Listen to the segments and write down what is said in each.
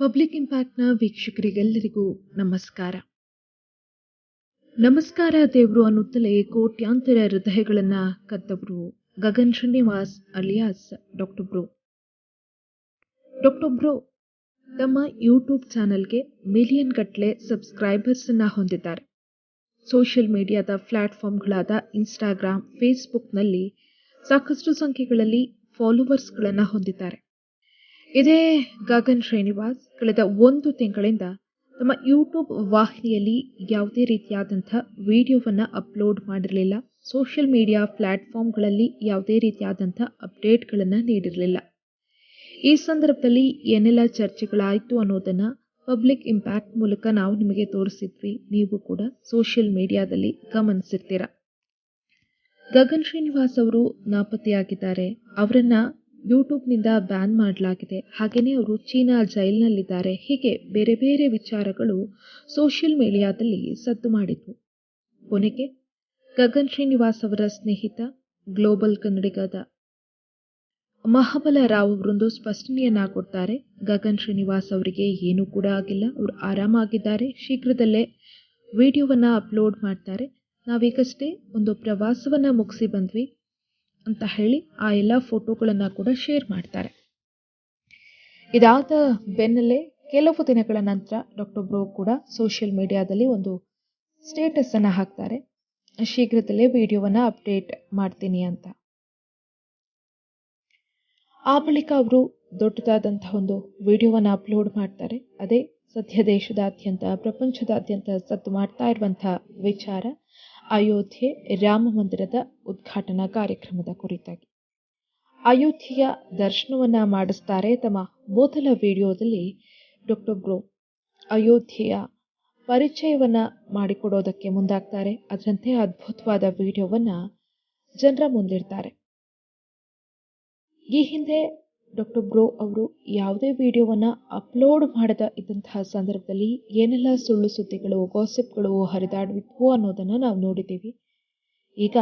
Public ಇಂಪ್ಯಾಕ್ಟ್ನ ವೀಕ್ಷಕರಿಗೆಲ್ಲರಿಗೂ ನಮಸ್ಕಾರ. ನಮಸ್ಕಾರ ದೇವರು ಅನ್ನುತ್ತಲೇ ಕೋಟ್ಯಾಂತರ ಹೃದಯಗಳನ್ನ ಕದ್ದವರು Gagan Srinivas alias doctor bro doctor bro ತಮ್ಮ ಯೂಟ್ಯೂಬ್ ಚಾನೆಲ್ಗೆ ಮಿಲಿಯನ್ ಗಟ್ಟಲೆ ಸಬ್ಸ್ಕ್ರೈಬರ್ಸ್ ಅನ್ನ ಹೊಂದಿದ್ದಾರೆ. ಸೋಷಿಯಲ್ ಮೀಡಿಯಾದ ಪ್ಲಾಟ್ಫಾರ್ಮ್ಗಳಾದ ಇನ್ಸ್ಟಾಗ್ರಾಮ್, ಫೇಸ್ಬುಕ್ನಲ್ಲಿ ಸಾಕಷ್ಟು ಸಂಖ್ಯೆಗಳಲ್ಲಿ ಫಾಲೋವರ್ಸ್ಗಳನ್ನು ಹೊಂದಿದ್ದಾರೆ. ಇದೇ ಗಗನ್ ಶ್ರೀನಿವಾಸ್ ಕಳೆದ ಒಂದು ತಿಂಗಳಿಂದ ತಮ್ಮ ಯೂಟ್ಯೂಬ್ ವಾಹಿನಿಯಲ್ಲಿ ಯಾವುದೇ ರೀತಿಯಾದಂಥ ವಿಡಿಯೋವನ್ನು ಅಪ್ಲೋಡ್ ಮಾಡಿರಲಿಲ್ಲ. ಸೋಷಿಯಲ್ ಮೀಡಿಯಾ ಪ್ಲಾಟ್ಫಾರ್ಮ್ಗಳಲ್ಲಿ ಯಾವುದೇ ರೀತಿಯಾದಂಥ ಅಪ್ಡೇಟ್ಗಳನ್ನು ನೀಡಿರಲಿಲ್ಲ. ಈ ಸಂದರ್ಭದಲ್ಲಿ ಏನೆಲ್ಲ ಚರ್ಚೆಗಳಾಯಿತು ಅನ್ನೋದನ್ನು ಪಬ್ಲಿಕ್ ಇಂಪ್ಯಾಕ್ಟ್ ಮೂಲಕ ನಾವು ನಿಮಗೆ ತೋರಿಸಿದ್ವಿ. ನೀವು ಕೂಡ ಸೋಷಿಯಲ್ ಮೀಡಿಯಾದಲ್ಲಿ ಗಮನಿಸಿರ್ತೀರ. ಗಗನ್ ಶ್ರೀನಿವಾಸ್ ಅವರು ನಾಪತ್ತೆಯಾಗಿದ್ದಾರೆ. ಅವರನ್ನ ಯೂಟ್ಯೂಬ್ನಿಂದ ಬ್ಯಾನ್ ಮಾಡಲಾಗಿದೆ. ಹಾಗೆಯೇ ಅವರು ಚೀನಾ ಜೈಲಿನಲ್ಲಿದ್ದಾರೆ. ಹೀಗೆ ಬೇರೆ ಬೇರೆ ವಿಚಾರಗಳು ಸೋಷಿಯಲ್ ಮೀಡಿಯಾದಲ್ಲಿ ಸದ್ದು ಮಾಡಿದ್ವು. ಕೊನೆಗೆ ಗಗನ್ ಶ್ರೀನಿವಾಸ್ ಅವರ ಸ್ನೇಹಿತ, ಗ್ಲೋಬಲ್ ಕನ್ನಡಿಗದ ಮಹಾಬಲ ರಾವ್ ಅವರೊಂದು ಸ್ಪಷ್ಟನೆಯನ್ನ ಕೊಡ್ತಾರೆ. ಗಗನ್ ಶ್ರೀನಿವಾಸ್ ಅವರಿಗೆ ಏನೂ ಕೂಡ ಆಗಿಲ್ಲ. ಅವರು ಆರಾಮಾಗಿದ್ದಾರೆ. ಶೀಘ್ರದಲ್ಲೇ ವಿಡಿಯೋವನ್ನ ಅಪ್ಲೋಡ್ ಮಾಡ್ತಾರೆ. ನಾವೀಗಷ್ಟೇ ಒಂದು ಪ್ರವಾಸವನ್ನ ಮುಗಿಸಿ ಬಂದ್ವಿ. ಅಂತ ಹೇಳಿ ಆ ಎಲ್ಲ ಫೋಟೋಗಳನ್ನು ಕೂಡ ಶೇರ್ ಮಾಡ್ತಾರೆ. ಇದಾದ ಬೆನ್ನಲ್ಲೇ ಕೆಲವು ದಿನಗಳ ನಂತರ ಡಾಕ್ಟರ್ ಬ್ರೋ ಕೂಡ ಸೋಷಿಯಲ್ ಮೀಡಿಯಾದಲ್ಲಿ ಒಂದು ಸ್ಟೇಟಸ್ ಅನ್ನು ಹಾಕ್ತಾರೆ. ಶೀಘ್ರದಲ್ಲೇ ವಿಡಿಯೋವನ್ನ ಅಪ್ಡೇಟ್ ಮಾಡ್ತೀನಿ ಅಂತ. ಆ ಬಳಿಕ ಅವರು ದೊಡ್ಡದಾದಂತಹ ಒಂದು ವಿಡಿಯೋವನ್ನು ಅಪ್ಲೋಡ್ ಮಾಡ್ತಾರೆ. ಅದೇ ಸದ್ಯ ದೇಶದಾದ್ಯಂತ, ಪ್ರಪಂಚದಾದ್ಯಂತ ಸದ್ದು ಮಾಡ್ತಾ ಇರುವಂತಹ ವಿಚಾರ. ಅಯೋಧ್ಯೆ ರಾಮ ಮಂದಿರದ ಉದ್ಘಾಟನಾ ಕಾರ್ಯಕ್ರಮದ ಕುರಿತಾಗಿ. ಅಯೋಧ್ಯೆಯ ದರ್ಶನವನ್ನ ಮಾಡಿಸ್ತಾರೆ ತಮ್ಮ ಮೊದಲ ವಿಡಿಯೋದಲ್ಲಿ ಡಾಕ್ಟರ್ ಬ್ರೋ. ಅಯೋಧ್ಯೆಯ ಪರಿಚಯವನ್ನ ಮಾಡಿಕೊಡೋದಕ್ಕೆ ಮುಂದಾಗ್ತಾರೆ. ಅದರಂತೆ ಅದ್ಭುತವಾದ ವಿಡಿಯೋವನ್ನ ಜನರ ಮುಂದಿಡ್ತಾರೆ. ಈ ಹಿಂದೆ ಡಾಕ್ಟರ್ ಬ್ರೋ ಅವರು ಯಾವುದೇ ವಿಡಿಯೋವನ್ನ ಅಪ್ಲೋಡ್ ಮಾಡದ ಇದ್ದಂತಹ ಸಂದರ್ಭದಲ್ಲಿ ಏನೆಲ್ಲ ಸುಳ್ಳು ಸುದ್ದಿಗಳು ಗಾಸಿಪ್ಗಳು ಹರಿದಾಡಿದ್ವು ಅನ್ನೋದನ್ನು ನಾವು ನೋಡಿದ್ದೀವಿ. ಈಗ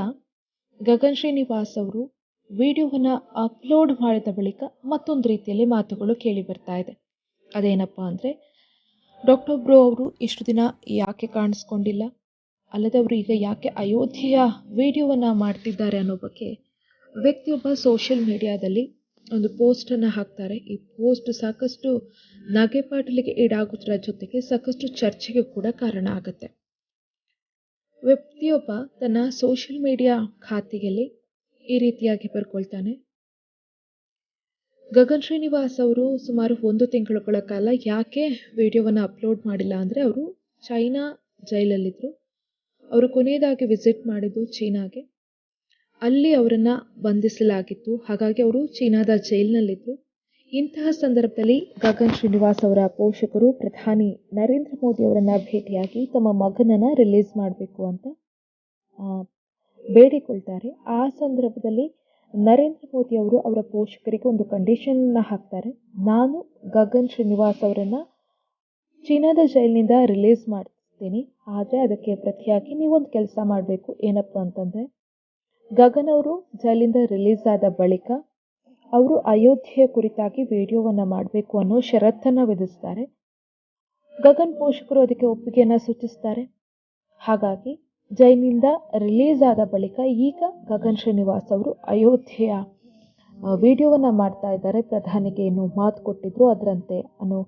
ಗಗನ್ ಶ್ರೀನಿವಾಸ್ ಅವರು ವಿಡಿಯೋವನ್ನ ಅಪ್ಲೋಡ್ ಮಾಡಿದ ಬಳಿಕ ಮತ್ತೊಂದು ರೀತಿಯಲ್ಲಿ ಮಾತುಗಳು ಕೇಳಿ ಬರ್ತಾ ಇದೆ. ಅದೇನಪ್ಪ ಅಂದರೆ ಡಾಕ್ಟರ್ ಬ್ರೋ ಅವರು ಇಷ್ಟು ದಿನ ಯಾಕೆ ಕಾಣಿಸ್ಕೊಂಡಿಲ್ಲ? ಅಲ್ಲದೆ ಅವರು ಈಗ ಯಾಕೆ ಅಯೋಧ್ಯೆಯ ವಿಡಿಯೋವನ್ನ ಮಾಡ್ತಿದ್ದಾರೆ ಅನ್ನೋ ಬಗ್ಗೆ ವ್ಯಕ್ತಿಯೊಬ್ಬ ಸೋಷಿಯಲ್ ಮೀಡಿಯಾದಲ್ಲಿ ಒಂದು ಪೋಸ್ಟನ್ನು ಹಾಕ್ತಾರೆ. ಈ ಪೋಸ್ಟ್ ಸಾಕಷ್ಟು ನಗೆಪಾಟಲಿಗೆ ಈಡಾಗೋದರ ಜೊತೆಗೆ ಸಾಕಷ್ಟು ಚರ್ಚೆಗೆ ಕೂಡ ಕಾರಣ ಆಗುತ್ತೆ. ವ್ಯಕ್ತಿಯೊಬ್ಬ ತನ್ನ ಸೋಷಿಯಲ್ ಮೀಡಿಯಾ ಖಾತೆಯಲ್ಲಿ ಈ ರೀತಿಯಾಗಿ ಬರ್ಕೊಳ್ತಾನೆ. ಗಗನ್ ಶ್ರೀನಿವಾಸ್ ಅವರು ಸುಮಾರು ಒಂದು ತಿಂಗಳುಗಳ ಕಾಲ ಯಾಕೆ ವಿಡಿಯೋವನ್ನು ಅಪ್ಲೋಡ್ ಮಾಡಿಲ್ಲ ಅಂದರೆ ಅವರು ಚೈನಾ ಜೈಲಲ್ಲಿದ್ದರು ಅವರು ಕೊನೆಯದಾಗಿ ವಿಸಿಟ್ ಮಾಡಿದ್ದು ಚೀನಾಗೆ. ಅಲ್ಲಿ ಅವರನ್ನು ಬಂಧಿಸಲಾಗಿತ್ತು. ಹಾಗಾಗಿ ಅವರು ಚೀನಾದ ಜೈಲಿನಲ್ಲಿದ್ದರು ಇಂತಹ ಸಂದರ್ಭದಲ್ಲಿ ಗಗನ್ ಶ್ರೀನಿವಾಸ್ ಅವರ ಪೋಷಕರು ಪ್ರಧಾನಿ ನರೇಂದ್ರ ಮೋದಿ ಅವರನ್ನು ಭೇಟಿಯಾಗಿ ತಮ್ಮ ಮಗನನ್ನು ರಿಲೀಸ್ ಮಾಡಬೇಕು ಅಂತ ಬೇಡಿಕೊಳ್ತಾರೆ. ಆ ಸಂದರ್ಭದಲ್ಲಿ ನರೇಂದ್ರ ಮೋದಿ ಅವರು ಅವರ ಪೋಷಕರಿಗೆ ಒಂದು ಕಂಡೀಷನ್ನ ಹಾಕ್ತಾರೆ. ನಾನು ಗಗನ್ ಶ್ರೀನಿವಾಸ್ ಅವರನ್ನು ಚೀನಾದ ಜೈಲಿನಿಂದ ರಿಲೀಸ್ ಮಾಡ್ತೀನಿ. ಆದರೆ ಅದಕ್ಕೆ ಪ್ರತಿಯಾಗಿ ನೀವೊಂದು ಕೆಲಸ ಮಾಡಬೇಕು. ಏನಪ್ಪ ಅಂತಂದರೆ ಗಗನ್ ಅವರು ಜೈಲಿಂದ ರಿಲೀಸ್ ಆದ ಬಳಿಕ ಅವರು ಅಯೋಧ್ಯೆಯ ಕುರಿತಾಗಿ ವಿಡಿಯೋವನ್ನು ಮಾಡಬೇಕು ಅನ್ನೋ ಷರತ್ತನ್ನು ವಿಧಿಸ್ತಾರೆ. ಗಗನ್ ಪೋಷಕರು ಅದಕ್ಕೆ ಒಪ್ಪಿಗೆಯನ್ನು ಸೂಚಿಸ್ತಾರೆ. ಹಾಗಾಗಿ ಜೈಲಿನಿಂದ ರಿಲೀಸ್ ಆದ ಬಳಿಕ ಈಗ ಗಗನ್ ಶ್ರೀನಿವಾಸ್ ಅವರು ಅಯೋಧ್ಯೆಯ ವಿಡಿಯೋವನ್ನು ಮಾಡ್ತಾ ಇದ್ದಾರೆ. ಪ್ರಧಾನಿಗೆ ಏನು ಮಾತು ಕೊಟ್ಟಿದ್ರು ಅದರಂತೆ ಅನ್ನೋ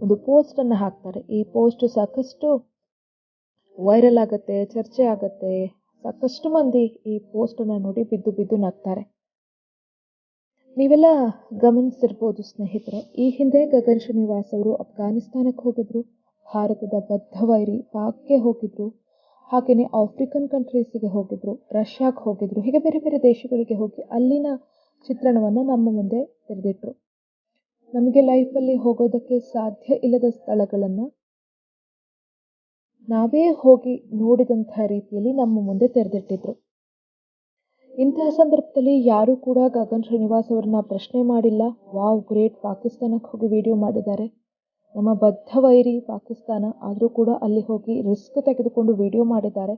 ಒಂದು ಪೋಸ್ಟನ್ನು ಹಾಕ್ತಾರೆ. ಈ ಪೋಸ್ಟ್ ಸಾಕಷ್ಟು ವೈರಲ್ ಆಗುತ್ತೆ, ಚರ್ಚೆ ಆಗುತ್ತೆ. ಸಾಕಷ್ಟು ಮಂದಿ ಈ ಪೋಸ್ಟನ್ನು ನೋಡಿ ಬಿದ್ದು ಬಿದ್ದು ನಗ್ತಾರೆ. ನೀವೆಲ್ಲ ಗಮನಿಸಿರ್ಬೋದು ಸ್ನೇಹಿತರೆ, ಈ ಹಿಂದೆ ಗಗನ್ ಶ್ರೀನಿವಾಸ್ ಅವರು ಅಫ್ಘಾನಿಸ್ತಾನಕ್ಕೆ ಹೋಗಿದ್ರು, ಭಾರತದ ಬದ್ಧ ವೈರಿ ಪಾಕ್ಗೆ ಹೋಗಿದ್ರು ಹಾಗೆಯೇ ಆಫ್ರಿಕನ್ ಕಂಟ್ರೀಸಿಗೆ ಹೋಗಿದ್ರು ರಷ್ಯಾಗೆ ಹೋಗಿದ್ರು, ಹೀಗೆ ಬೇರೆ ಬೇರೆ ದೇಶಗಳಿಗೆ ಹೋಗಿ ಅಲ್ಲಿನ ಚಿತ್ರಣವನ್ನು ನಮ್ಮ ಮುಂದೆ ತೆರೆದಿಟ್ರು. ನಮಗೆ ಲೈಫಲ್ಲಿ ಹೋಗೋದಕ್ಕೆ ಸಾಧ್ಯ ಇಲ್ಲದ ಸ್ಥಳಗಳನ್ನು ನಾವೇ ಹೋಗಿ ನೋಡಿದಂತಹ ರೀತಿಯಲ್ಲಿ ನಮ್ಮ ಮುಂದೆ ತೆರೆದಿಟ್ಟಿದ್ರು. ಇಂತಹ ಸಂದರ್ಭದಲ್ಲಿ ಯಾರೂ ಕೂಡ ಗಗನ್ ಶ್ರೀನಿವಾಸ್ ಅವರನ್ನ ಪ್ರಶ್ನೆ ಮಾಡಿಲ್ಲ. ವಾವ್, ಗ್ರೇಟ್, ಪಾಕಿಸ್ತಾನಕ್ಕೆ ಹೋಗಿ ವಿಡಿಯೋ ಮಾಡಿದ್ದಾರೆ. ನಮ್ಮ ಬದ್ಧ ವೈರಿ ಪಾಕಿಸ್ತಾನ, ಆದರೂ ಕೂಡ ಅಲ್ಲಿ ಹೋಗಿ ರಿಸ್ಕ್ ತೆಗೆದುಕೊಂಡು ವಿಡಿಯೋ ಮಾಡಿದ್ದಾರೆ.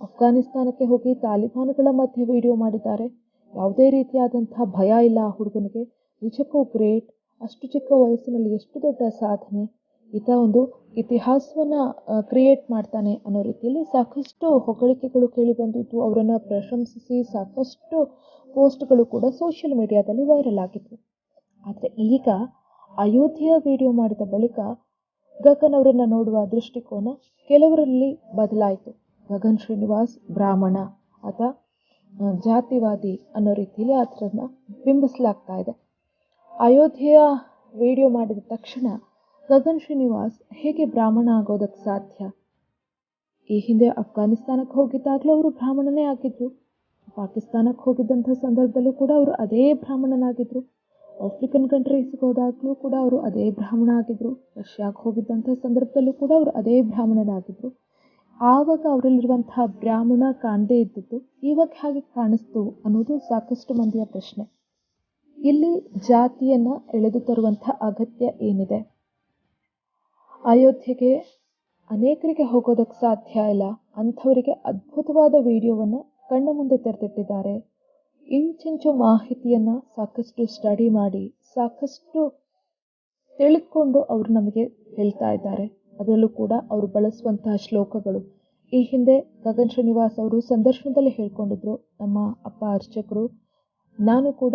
ಅಫ್ಘಾನಿಸ್ತಾನಕ್ಕೆ ಹೋಗಿ ತಾಲಿಬಾನ್ಗಳ ಮಧ್ಯೆ ವಿಡಿಯೋ ಮಾಡಿದ್ದಾರೆ. ಯಾವುದೇ ರೀತಿಯಾದಂಥ ಭಯ ಇಲ್ಲ ಆ ಹುಡುಗನಿಗೆ. ನಿಜಕ್ಕೂ ಗ್ರೇಟ್. ಅಷ್ಟು ಚಿಕ್ಕ ವಯಸ್ಸಿನಲ್ಲಿ ಎಷ್ಟು ದೊಡ್ಡ ಸಾಧನೆ. ಈತ ಒಂದು ಇತಿಹಾಸವನ್ನು ಕ್ರಿಯೇಟ್ ಮಾಡ್ತಾನೆ ಅನ್ನೋ ರೀತಿಯಲ್ಲಿ ಸಾಕಷ್ಟು ಹೊಗಳಿಕೆಗಳು ಕೇಳಿ ಬಂದಿದ್ದು ಅವರನ್ನು ಪ್ರಶಂಸಿಸಿ ಸಾಕಷ್ಟು ಪೋಸ್ಟ್ಗಳು ಕೂಡ ಸೋಷಿಯಲ್ ಮೀಡಿಯಾದಲ್ಲಿ ವೈರಲ್ ಆಗಿತ್ತು ಆದರೆ ಈಗ ಅಯೋಧ್ಯೆಯ ವಿಡಿಯೋ ಮಾಡಿದ ಬಳಿಕ ಗಗನ್ ಅವರನ್ನು ನೋಡುವ ದೃಷ್ಟಿಕೋನ ಕೆಲವರಲ್ಲಿ ಬದಲಾಯಿತು. ಗಗನ್ ಶ್ರೀನಿವಾಸ್ ಬ್ರಾಹ್ಮಣ ಆತ ಜಾತಿವಾದಿ ಅನ್ನೋ ರೀತಿಯಲ್ಲಿ ಆತರನ್ನ ಬಿಂಬಿಸಲಾಗ್ತಾ ಇದೆ. ಅಯೋಧ್ಯೆಯ ವಿಡಿಯೋ ಮಾಡಿದ ತಕ್ಷಣ ಗಗನ್ ಶ್ರೀನಿವಾಸ್ ಹೇಗೆ ಬ್ರಾಹ್ಮಣ ಆಗೋದಕ್ಕೆ ಸಾಧ್ಯ? ಈ ಹಿಂದೆ ಅಫ್ಘಾನಿಸ್ತಾನಕ್ಕೆ ಹೋಗಿದ್ದಾಗಲೂ ಅವರು ಬ್ರಾಹ್ಮಣನೇ ಆಗಿದ್ರು. ಪಾಕಿಸ್ತಾನಕ್ಕೆ ಹೋಗಿದ್ದಂಥ ಸಂದರ್ಭದಲ್ಲೂ ಕೂಡ ಅವರು ಅದೇ ಬ್ರಾಹ್ಮಣನಾಗಿದ್ದರು ಆಫ್ರಿಕನ್ ಕಂಟ್ರೀಸ್ಗೆ ಹೋದಾಗಲೂ ಕೂಡ ಅವರು ಅದೇ ಬ್ರಾಹ್ಮಣ ಆಗಿದ್ದರು ರಷ್ಯಾಕ್ಕೆ ಹೋಗಿದ್ದಂಥ ಸಂದರ್ಭದಲ್ಲೂ ಕೂಡ ಅವರು ಅದೇ ಬ್ರಾಹ್ಮಣನಾಗಿದ್ದರು ಆವಾಗ ಅವರಲ್ಲಿರುವಂತಹ ಬ್ರಾಹ್ಮಣ ಕಾಣದೇ ಇದ್ದದ್ದು ಇವಾಗ ಹೇಗೆ ಕಾಣಿಸ್ತು ಅನ್ನೋದು ಸಾಕಷ್ಟು ಮಂದಿಯ ಪ್ರಶ್ನೆ. ಇಲ್ಲಿ ಜಾತಿಯನ್ನು ಎಳೆದು ತರುವಂಥ ಅಗತ್ಯ ಏನಿದೆ? ಅಯೋಧ್ಯೆಗೆ ಅನೇಕರಿಗೆ ಹೋಗೋದಕ್ಕೆ ಸಾಧ್ಯ ಇಲ್ಲ. ಅಂಥವರಿಗೆ ಅದ್ಭುತವಾದ ವಿಡಿಯೋವನ್ನು ಕಣ್ಣ ಮುಂದೆ ತೆರೆದಿಟ್ಟಿದ್ದಾರೆ. ಇಂಚಿಂಚು ಮಾಹಿತಿಯನ್ನು ಸಾಕಷ್ಟು ಸ್ಟಡಿ ಮಾಡಿ, ಸಾಕಷ್ಟು ತಿಳಿದುಕೊಂಡು ಅವರು ನಮಗೆ ಹೇಳ್ತಾ ಇದ್ದಾರೆ. ಅದರಲ್ಲೂ ಕೂಡ ಅವರು ಬಳಸುವಂತಹ ಶ್ಲೋಕಗಳು. ಈ ಹಿಂದೆ ಗಗನ್ ಶ್ರೀನಿವಾಸ್ ಅವರು ಸಂದರ್ಶನದಲ್ಲಿ ಹೇಳ್ಕೊಂಡಿದ್ರು ನಮ್ಮ ಅಪ್ಪ ಅರ್ಚಕರು. ನಾನು ಕೂಡ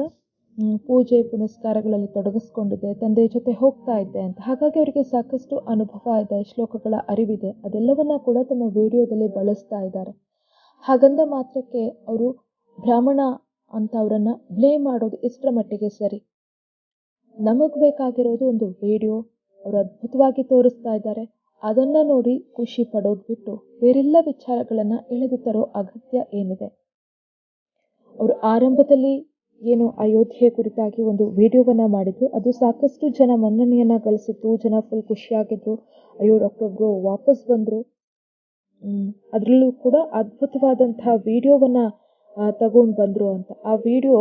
ಪೂಜೆ ಪುನಸ್ಕಾರಗಳಲ್ಲಿ ತೊಡಗಿಸ್ಕೊಂಡಿದ್ದೆ, ತಂದೆಯ ಜೊತೆ ಹೋಗ್ತಾ ಇದ್ದೆ ಅಂತ. ಹಾಗಾಗಿ ಅವರಿಗೆ ಸಾಕಷ್ಟು ಅನುಭವ ಇದೆ, ಶ್ಲೋಕಗಳ ಅರಿವಿದೆ. ಅದೆಲ್ಲವನ್ನ ಕೂಡ ತಮ್ಮ ವಿಡಿಯೋದಲ್ಲಿ ಬಳಸ್ತಾ ಇದ್ದಾರೆ. ಹಾಗಂದ ಮಾತ್ರಕ್ಕೆ ಅವರು ಬ್ರಾಹ್ಮಣ ಅಂತ ಅವರನ್ನು ಬ್ಲೇಮ್ ಮಾಡೋದು ಎಷ್ಟರ ಮಟ್ಟಿಗೆ ಸರಿ. ನಮಗೆ ಬೇಕಾಗಿರೋದು ಒಂದು ವಿಡಿಯೋ, ಅವರು ಅದ್ಭುತವಾಗಿ ತೋರಿಸ್ತಾ ಇದ್ದಾರೆ. ಅದನ್ನ ನೋಡಿ ಖುಷಿ ಪಡೋದು ಬಿಟ್ಟು ಬೇರೆಲ್ಲ ವಿಚಾರಗಳನ್ನ ಎಳೆದು ತರೋ ಅಗತ್ಯ ಏನಿದೆ? ಅವರು ಆರಂಭದಲ್ಲಿ ಏನು ಅಯೋಧ್ಯೆ ಕುರಿತಾಗಿ ಒಂದು ವಿಡಿಯೋವನ್ನು ಮಾಡಿದ್ರು ಅದು ಸಾಕಷ್ಟು ಜನ ಮನ್ನಣೆಯನ್ನು ಗಳಿಸಿತ್ತು ಜನ ಫುಲ್ ಖುಷಿಯಾಗಿದ್ರು. ಅಯ್ಯೋ ಡಾಕ್ಟರ್ ವಾಪಸ್ ಬಂದರು. ಅದರಲ್ಲೂ ಕೂಡ ಅದ್ಭುತವಾದಂತಹ ವಿಡಿಯೋವನ್ನು ತಗೊಂಡು ಬಂದರು ಅಂತ. ಆ ವಿಡಿಯೋ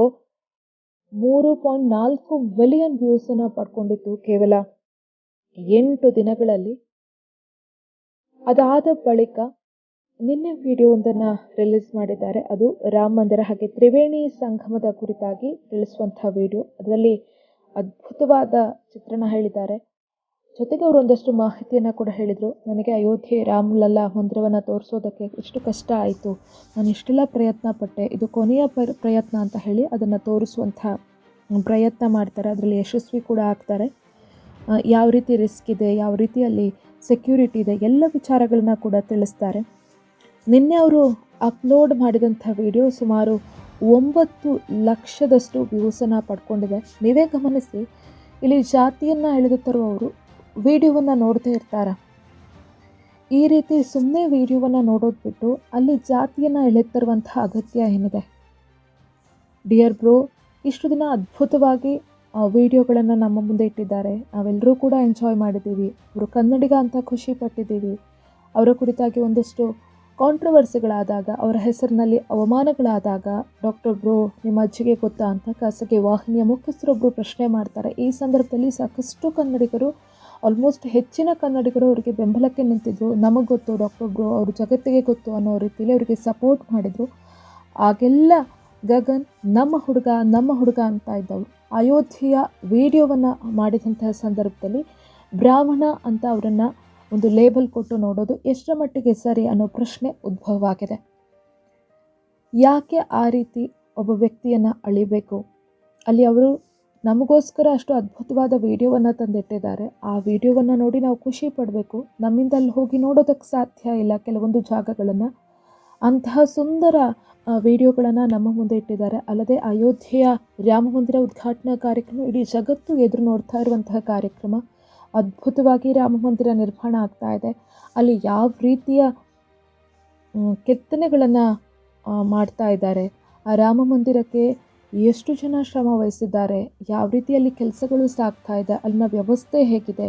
ಮೂರು ಪಾಯಿಂಟ್ ನಾಲ್ಕು ಮಿಲಿಯನ್ ವ್ಯೂಸನ್ನು ಪಡ್ಕೊಂಡಿತ್ತು ಕೇವಲ ಎಂಟು ದಿನಗಳಲ್ಲಿ. ಅದಾದ ಬಳಿಕ ನಿನ್ನೆ ವಿಡಿಯೋ ವಿಡಿಯೋವೊಂದನ್ನು ರಿಲೀಸ್ ಮಾಡಿದ್ದಾರೆ. ಅದು ರಾಮ ಮಂದಿರ ಹಾಗೆ ತ್ರಿವೇಣಿ ಸಂಗಮದ ಕುರಿತಾಗಿ ತಿಳಿಸುವಂಥ ವಿಡಿಯೋ ಅದರಲ್ಲಿ ಅದ್ಭುತವಾದ ಚಿತ್ರಣ ಹೇಳಿದ್ದಾರೆ. ಜೊತೆಗೆ ಅವರು ಒಂದಷ್ಟು ಮಾಹಿತಿಯನ್ನು ಕೂಡ ಹೇಳಿದರು. ನನಗೆ ಅಯೋಧ್ಯೆ ರಾಮಲಲ್ಲ ಮಂದಿರವನ್ನು ತೋರಿಸೋದಕ್ಕೆ ಎಷ್ಟು ಕಷ್ಟ ಆಯಿತು. ನಾನು ಇಷ್ಟೆಲ್ಲ ಪ್ರಯತ್ನ ಪಟ್ಟೆ. ಇದು ಕೊನೆಯ ಪ್ರ, ಪ್ರಯತ್ನ ಅಂತ ಹೇಳಿ ಅದನ್ನು ತೋರಿಸುವಂಥ ಪ್ರಯತ್ನ ಮಾಡ್ತಾರೆ. ಅದರಲ್ಲಿ ಯಶಸ್ವಿ ಕೂಡ ಆಗ್ತಾರೆ. ಯಾವ ರೀತಿ ರಿಸ್ಕ್ ಇದೆ, ಯಾವ ರೀತಿಯಲ್ಲಿ ಸೆಕ್ಯೂರಿಟಿ ಇದೆ, ಎಲ್ಲ ವಿಚಾರಗಳನ್ನ ಕೂಡ ತಿಳಿಸ್ತಾರೆ. ನಿನ್ನೆ ಅವರು ಅಪ್ಲೋಡ್ ಮಾಡಿದಂಥ ವಿಡಿಯೋ ಸುಮಾರು ಒಂಬತ್ತು ಲಕ್ಷದಷ್ಟು ವ್ಯೂಸನ್ನು ಪಡ್ಕೊಂಡಿದೆ. ನೀವೇ ಗಮನಿಸಿ, ಇಲ್ಲಿ ಜಾತಿಯನ್ನು ಎಳೆದು ತರುವವರು ವಿಡಿಯೋವನ್ನು ನೋಡ್ತಾ ಇರ್ತಾರೆ? ಈ ರೀತಿ ಸುಮ್ಮನೆ ವಿಡಿಯೋವನ್ನು ನೋಡೋದು ಬಿಟ್ಟು ಅಲ್ಲಿ ಜಾತಿಯನ್ನು ಎಳೆದು ತರುವಂತಹ ಅಗತ್ಯ ಏನಿದೆ? ಡಿಯರ್ ಬ್ರೋ, ಇಷ್ಟು ದಿನ ಅದ್ಭುತವಾಗಿ ವಿಡಿಯೋಗಳನ್ನು ನಮ್ಮ ಮುಂದೆ ಇಟ್ಟಿದ್ದಾರೆ. ನಾವೆಲ್ಲರೂ ಕೂಡ ಎಂಜಾಯ್ ಮಾಡಿದ್ದೀವಿ. ಅವರು ಕನ್ನಡಿಗ ಅಂತ ಖುಷಿ ಪಟ್ಟಿದ್ದೀವಿ. ಅವರ ಕುರಿತಾಗಿ ಒಂದಷ್ಟು ಕಾಂಟ್ರವರ್ಸಿಗಳಾದಾಗ ಅವರ ಹೆಸರಿನಲ್ಲಿ ಅವಮಾನಗಳಾದಾಗ ಡಾಕ್ಟರ್ ಬ್ರೋ ನಿಮ್ಮ ಅಜ್ಜಿಗೆ ಗೊತ್ತಾ ಅಂತ ಖಾಸಗಿ ವಾಹಿನಿಯ ಮುಖ್ಯಸ್ಥರೊಬ್ಬರು ಪ್ರಶ್ನೆ ಮಾಡ್ತಾರೆ. ಈ ಸಂದರ್ಭದಲ್ಲಿ ಸಾಕಷ್ಟು ಕನ್ನಡಿಗರು ಆಲ್ಮೋಸ್ಟ್ ಹೆಚ್ಚಿನ ಕನ್ನಡಿಗರು ಅವರಿಗೆ ಬೆಂಬಲಕ್ಕೆ ನಿಂತಿದ್ದರು ನಮಗೆ ಗೊತ್ತು ಡಾಕ್ಟರ್ ಬ್ರೋ ಅವರು ಜಗತ್ತಿಗೆ ಗೊತ್ತು ಅನ್ನೋ ರೀತಿಯಲ್ಲಿ ಅವರಿಗೆ ಸಪೋರ್ಟ್ ಮಾಡಿದರು. ಆಗೆಲ್ಲ ಗಗನ್ ನಮ್ಮ ಹುಡುಗ ನಮ್ಮ ಹುಡುಗ ಅಂತ ಇದ್ದವರು ಅಯೋಧ್ಯೆಯ ವಿಡಿಯೋವನ್ನು ಮಾಡಿದಂತಹ ಸಂದರ್ಭದಲ್ಲಿ ಬ್ರಾಹ್ಮಣ ಅಂತ ಅವರನ್ನು ಒಂದು ಲೇಬಲ್ ಕೊಟ್ಟು ನೋಡೋದು ಎಷ್ಟರ ಮಟ್ಟಿಗೆ ಸರಿ ಅನ್ನೋ ಪ್ರಶ್ನೆ ಉದ್ಭವವಾಗಿದೆ ಯಾಕೆ ಆ ರೀತಿ ಒಬ್ಬ ವ್ಯಕ್ತಿಯನ್ನು ಅಳಿಬೇಕು? ಅಲ್ಲಿ ಅವರು ನಮಗೋಸ್ಕರ ಅಷ್ಟು ಅದ್ಭುತವಾದ ವಿಡಿಯೋವನ್ನು ತಂದಿಟ್ಟಿದ್ದಾರೆ. ಆ ವಿಡಿಯೋವನ್ನು ನೋಡಿ ನಾವು ಖುಷಿ ಪಡಬೇಕು. ನಮ್ಮಿಂದ ಅಲ್ಲಿ ಹೋಗಿ ನೋಡೋದಕ್ಕೆ ಸಾಧ್ಯ ಇಲ್ಲ. ಕೆಲವೊಂದು ಜಾಗಗಳನ್ನು ಅಂತಹ ಸುಂದರ ವಿಡಿಯೋಗಳನ್ನು ನಮ್ಮ ಮುಂದೆ ಇಟ್ಟಿದ್ದಾರೆ. ಅಲ್ಲದೆ ಅಯೋಧ್ಯೆಯ ರಾಮ ಮಂದಿರ ಉದ್ಘಾಟನಾ ಕಾರ್ಯಕ್ರಮ ಇಡೀ ಜಗತ್ತು ಎದುರು ನೋಡ್ತಾ ಇರುವಂತಹ ಕಾರ್ಯಕ್ರಮ. ಅದ್ಭುತವಾಗಿ ರಾಮ ಮಂದಿರ ನಿರ್ಮಾಣ ಆಗ್ತಾ ಇದೆ. ಅಲ್ಲಿ ಯಾವ ರೀತಿಯ ಕೆತ್ತನೆಗಳನ್ನು ಮಾಡ್ತಾ ಇದ್ದಾರೆ. ಆ ರಾಮ ಮಂದಿರಕ್ಕೆ ಎಷ್ಟು ಜನ ಶ್ರಮ ವಹಿಸಿದ್ದಾರೆ. ಯಾವ ರೀತಿಯಲ್ಲಿ ಕೆಲಸಗಳು ಸಾಗ್ತಾ ಇದೆ. ಅಲ್ಲಿನ ವ್ಯವಸ್ಥೆ ಹೇಗಿದೆ.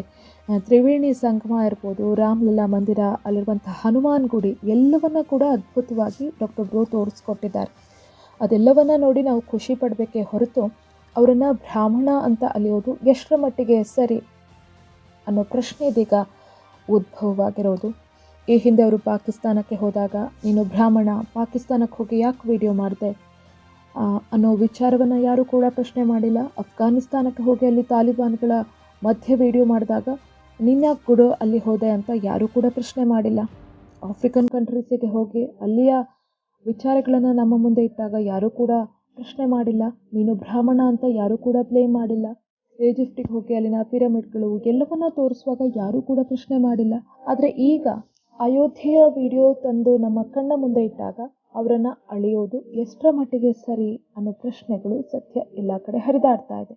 ತ್ರಿವೇಣಿ ಸಂಗಮ ಇರ್ಬೋದು, ರಾಮಲಲ್ಲಾ ಮಂದಿರ ಅಲ್ಲಿರುವಂಥ ಹನುಮಾನ್ ಗುಡಿ, ಎಲ್ಲವನ್ನು ಕೂಡ ಅದ್ಭುತವಾಗಿ ಡಾಕ್ಟರ್ ಬ್ರೋ ತೋರಿಸ್ಕೊಟ್ಟಿದ್ದಾರೆ. ಅದೆಲ್ಲವನ್ನು ನೋಡಿ ನಾವು ಖುಷಿ ಪಡಬೇಕೇ ಹೊರತು, ಅವರನ್ನು ಬ್ರಾಹ್ಮಣ ಅಂತ ಅಲಿಯೋದು ಎಷ್ಟರ ಮಟ್ಟಿಗೆ ಸರಿ ಅನ್ನೋ ಪ್ರಶ್ನೆ ಇದೀಗ ಉದ್ಭವವಾಗಿರೋದು. ಈ ಹಿಂದೆ ಅವರು ಪಾಕಿಸ್ತಾನಕ್ಕೆ ಹೋದಾಗ, ನೀನು ಬ್ರಾಹ್ಮಣ, ಪಾಕಿಸ್ತಾನಕ್ಕೆ ಹೋಗಿ ಯಾಕೆ ವಿಡಿಯೋ ಮಾಡಿದೆ? ಅನ್ನೋ ವಿಚಾರವನ್ನು ಯಾರೂ ಕೂಡ ಪ್ರಶ್ನೆ ಮಾಡಿಲ್ಲ. ಅಫ್ಘಾನಿಸ್ತಾನಕ್ಕೆ ಹೋಗಿ ಅಲ್ಲಿ ತಾಲಿಬಾನ್ಗಳ ಮಧ್ಯೆ ವಿಡಿಯೋ ಮಾಡಿದಾಗ ನೀನ್ಯಾಕೆ ಕೂಡ ಅಲ್ಲಿ ಹೋದೆ ಅಂತ ಯಾರೂ ಕೂಡ ಪ್ರಶ್ನೆ ಮಾಡಿಲ್ಲ. ಆಫ್ರಿಕನ್ ಕಂಟ್ರೀಸಿಗೆ ಹೋಗಿ ಅಲ್ಲಿಯ ವಿಚಾರಗಳನ್ನು ನಮ್ಮ ಮುಂದೆ ಇಟ್ಟಾಗ ಯಾರೂ ಕೂಡ ಪ್ರಶ್ನೆ ಮಾಡಿಲ್ಲ. ನೀನು ಬ್ರಾಹ್ಮಣ ಅಂತ ಯಾರೂ ಕೂಡ ಬ್ಲೇಮ್ ಮಾಡಿಲ್ಲ. ಈಜಿಪ್ಟಿಗೆ ಹೋಗಿ ಅಲ್ಲಿನ ಪಿರಮಿಡ್ಗಳು ಎಲ್ಲವನ್ನ ತೋರಿಸುವಾಗ ಯಾರೂ ಕೂಡ ಪ್ರಶ್ನೆ ಮಾಡಿಲ್ಲ. ಆದರೆ ಈಗ ಅಯೋಧ್ಯೆಯ ವಿಡಿಯೋ ತಂದು ನಮ್ಮ ಕಣ್ಣ ಮುಂದೆ ಇಟ್ಟಾಗ ಅವರನ್ನು ಅಳೆಯೋದು ಎಷ್ಟರ ಮಟ್ಟಿಗೆ ಸರಿ ಅನ್ನೋ ಪ್ರಶ್ನೆಗಳು ಸತ್ಯ ಎಲ್ಲ ಕಡೆ ಹರಿದಾಡ್ತಾ ಇದೆ.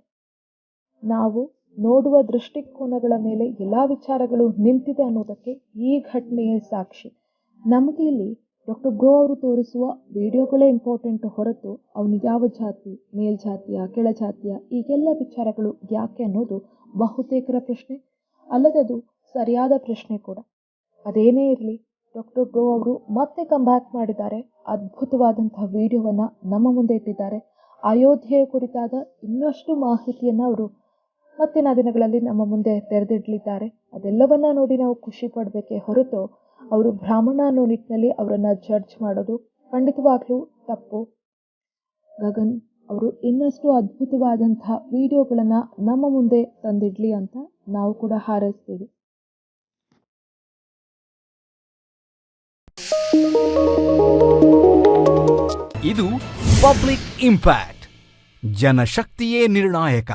ನಾವು ನೋಡುವ ದೃಷ್ಟಿಕೋನಗಳ ಮೇಲೆ ಎಲ್ಲ ವಿಚಾರಗಳು ನಿಂತಿದೆ ಅನ್ನೋದಕ್ಕೆ ಈ ಘಟನೆಯೇ ಸಾಕ್ಷಿ. ನಮಗೆ ಇಲ್ಲಿ ಡಾಕ್ಟರ್ ಬ್ರೋ ಅವರು ತೋರಿಸುವ ವಿಡಿಯೋಗಳೇ ಇಂಪಾರ್ಟೆಂಟ್ ಹೊರತು ಅವನಿಗೆ ಯಾವ ಜಾತಿ, ಮೇಲ್ಜಾತಿಯ, ಕೆಳಜಾತಿಯ ಈಗೆಲ್ಲ ವಿಚಾರಗಳು ಯಾಕೆ ಅನ್ನೋದು ಬಹುತೇಕರ ಪ್ರಶ್ನೆ. ಅಲ್ಲದೆ ಅದು ಸರಿಯಾದ ಪ್ರಶ್ನೆ ಕೂಡ. ಅದೇನೇ ಇರಲಿ ಡಾಕ್ಟರ್ ಬ್ರೋ ಅವರು ಮತ್ತೆ ಕಂಬ್ಯಾಕ್ ಮಾಡಿದ್ದಾರೆ ಅದ್ಭುತವಾದಂತಹ ವಿಡಿಯೋವನ್ನು ನಮ್ಮ ಮುಂದೆ ಇಟ್ಟಿದ್ದಾರೆ. ಅಯೋಧ್ಯೆಯ ಕುರಿತಾದ ಇನ್ನಷ್ಟು ಮಾಹಿತಿಯನ್ನು ಅವರು ಮತ್ತಿನ ದಿನಗಳಲ್ಲಿ ನಮ್ಮ ಮುಂದೆ ತೆರೆದಿಡಲಿದ್ದಾರೆ. ಅದೆಲ್ಲವನ್ನ ನೋಡಿ ನಾವು ಖುಷಿ ಪಡಬೇಕೇ ಹೊರತು ಅವರು ಬ್ರಾಹ್ಮಣ ಅನ್ನೋ ನಿಟ್ಟಿನಲ್ಲಿ ಅವರನ್ನು ಜಡ್ಜ್ ಮಾಡೋದು ಖಂಡಿತವಾಗ್ಲೂ ತಪ್ಪು. ಗಗನ್, ಅವರು ಇನ್ನಷ್ಟು ಅದ್ಭುತವಾದಂತಹ ವಿಡಿಯೋಗಳನ್ನು ನಮ್ಮ ಮುಂದೆ ತಂದಿಡ್ಲಿ ಅಂತ ನಾವು ಕೂಡ ಹಾರೈಸ್ತೀವಿ. ಇದು ಪಬ್ಲಿಕ್ ಇಂಪ್ಯಾಕ್ಟ್, ಜನಶಕ್ತಿಯೇ ನಿರ್ಣಾಯಕ.